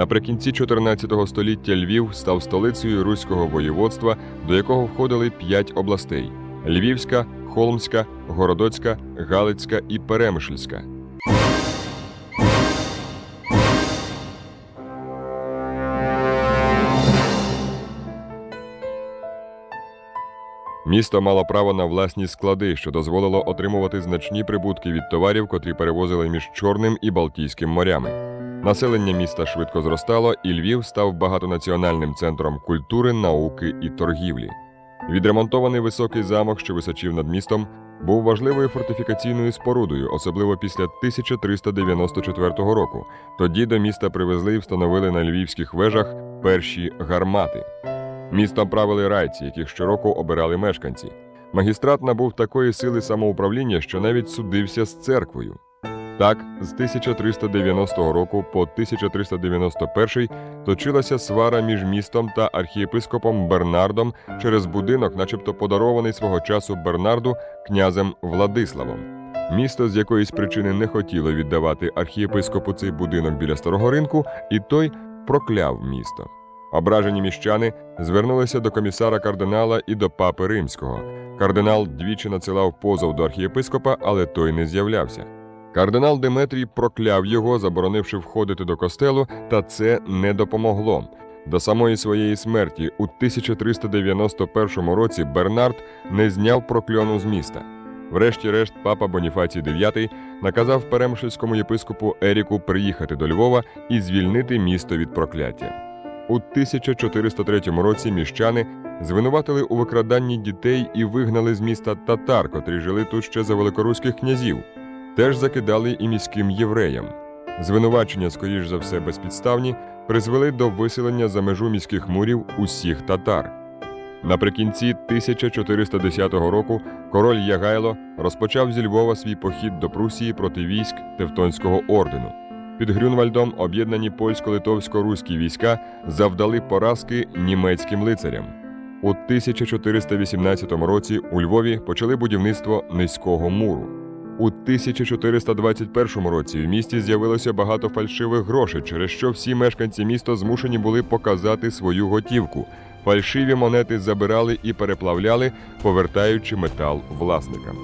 Наприкінці 14 століття Львів став столицею руського воєводства, до якого входили п'ять областей: Львівська, Холмська, Городоцька, Галицька і Перемишльська. Місто мало право на власні склади, що дозволило отримувати значні прибутки від товарів, котрі перевозили між Чорним і Балтійським морями. Населення міста швидко зростало, і Львів став багатонаціональним центром культури, науки і торгівлі. Відремонтований високий замок, що височив над містом, був важливою фортифікаційною спорудою, особливо після 1394 року. Тоді до міста привезли і встановили на львівських вежах перші гармати. Містом правили райці, яких щороку обирали мешканці. Магістрат набув такої сили самоуправління, що навіть судився з церквою. Так, з 1390 року по 1391 точилася свара між містом та архієпископом Бернардом через будинок, начебто подарований свого часу Бернарду князем Владиславом. Місто з якоїсь причини не хотіло віддавати архієпископу цей будинок біля старого ринку, і той прокляв місто. Ображені міщани звернулися до комісара кардинала і до папи римського. Кардинал двічі надсилав позов до архієпископа, але той не з'являвся. Кардинал Деметрій прокляв його, заборонивши входити до костелу, та це не допомогло. До самої своєї смерті у 1391 році Бернард не зняв прокльону з міста. Врешті-решт, папа Боніфацій IX наказав перемишльському єпископу Еріку приїхати до Львова і звільнити місто від прокляття. У 1403 році міщани звинуватили у викраданні дітей і вигнали з міста татар, котрі жили тут ще за великоруських князів. Теж закидали і міським євреям. Звинувачення, скоріш за все, безпідставні, призвели до виселення за межу міських мурів усіх татар. Наприкінці 1410 року король Ягайло розпочав зі Львова свій похід до Прусії проти військ Тевтонського ордену. Під Грюнвальдом об'єднані польсько-литовсько-руські війська завдали поразки німецьким лицарям. У 1418 році у Львові почали будівництво низького муру. У 1421 році в місті з'явилося багато фальшивих грошей, через що всі мешканці міста змушені були показати свою готівку. Фальшиві монети забирали і переплавляли, повертаючи метал власникам.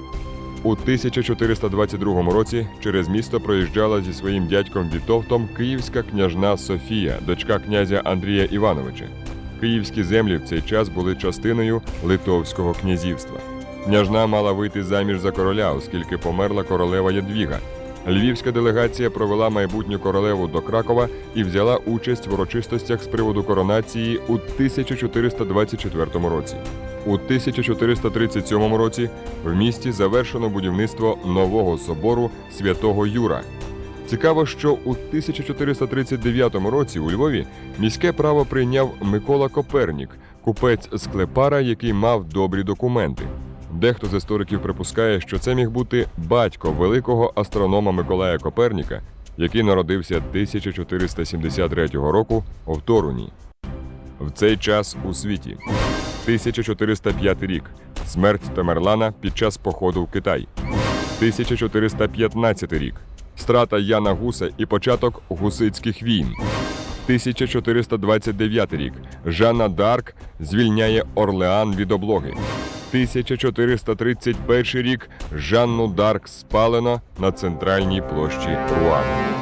У 1422 році через місто проїжджала зі своїм дядьком Вітовтом київська княжна Софія, дочка князя Андрія Івановича. Київські землі в цей час були частиною Литовського князівства. Княжна мала вийти заміж за короля, оскільки померла королева Ядвіга. Львівська делегація провела майбутню королеву до Кракова і взяла участь в урочистостях з приводу коронації у 1424 році. У 1437 році в місті завершено будівництво нового собору святого Юра. Цікаво, що у 1439 році у Львові міське право прийняв Микола Копернік, купець з Клепара, який мав добрі документи. Дехто з істориків припускає, що це міг бути батько великого астронома Миколая Коперніка, який народився 1473 року в Торуні. В цей час у світі 1405 рік смерть Тамерлана під час походу в Китай. 1415 рік страта Яна Гуса і початок гусицьких війн. 1429 рік Жанна Дарк звільняє Орлеан від облоги. 1431 рік Жанну Дарк спалено на центральній площі Руан.